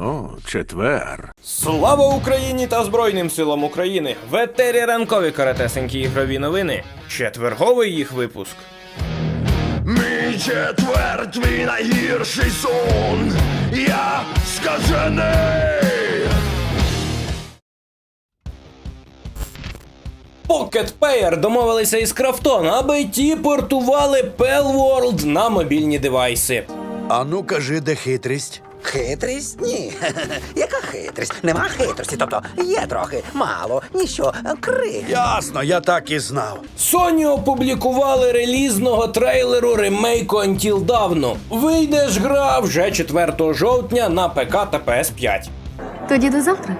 О, четвер. Слава Україні та Збройним силам України! В етері ранкові каратесенькі ігрові новини. Четверговий їх випуск. Мій четвер, твій найгірший сон. Я скажений. Pocket Pair домовилися із Крафтон, аби ті портували Pell World на мобільні девайси. А ну кажи, де хитрість? Хитрість? Ні. Яка хитрість? Нема хитрості, тобто є трохи, мало, ніщо, крих. Ясно, я так і знав. Sony опублікували релізного трейлеру ремейку Until Dawn. Вийде ж гра вже 4 жовтня на ПК та PS5. Тоді до завтра.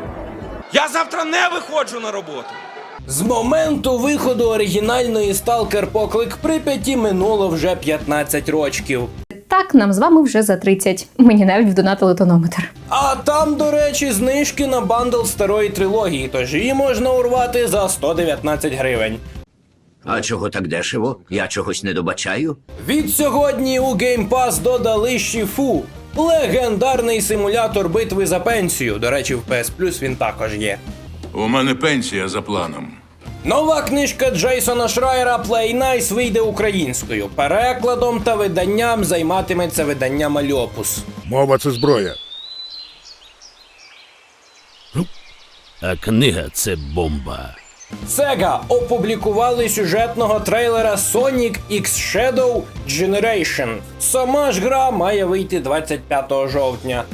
Я завтра не виходжу на роботу. З моменту виходу оригінальної Stalker Поклик Прип'яті минуло вже 15 рочків. Так, нам з вами вже за 30. Мені навіть вдонатили тонометр. А там, до речі, знижки на бандл старої трилогії, тож її можна урвати за 119 гривень. А чого так дешево? Я чогось не добачаю. Від сьогодні у Game Pass додали Шіфу. Легендарний симулятор битви за пенсію. До речі, в PS Plus він також є. У мене пенсія за планом. Нова книжка Джейсона Шрайера Play Nice вийде українською. Перекладом та виданням займатиметься видання Мальопус. Мова це зброя. А книга це бомба. Sega опублікували сюжетного трейлера Sonic X Shadow Generation. Сама ж гра має вийти 25 жовтня.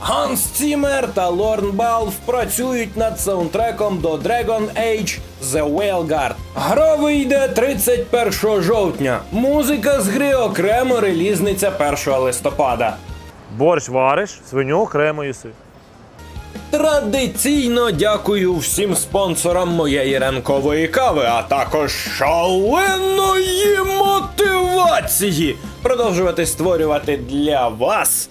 Ганс Цімер та Лорн Балф працюють над саундтреком до Dragon Age The Whaleguard. Гра вийде 31 жовтня. Музика з гри окремо релізниця 1 листопада. Борщ вариш, свиню окремо їси. Традиційно дякую всім спонсорам моєї ранкової кави, а також шаленої мотивації продовжувати створювати для вас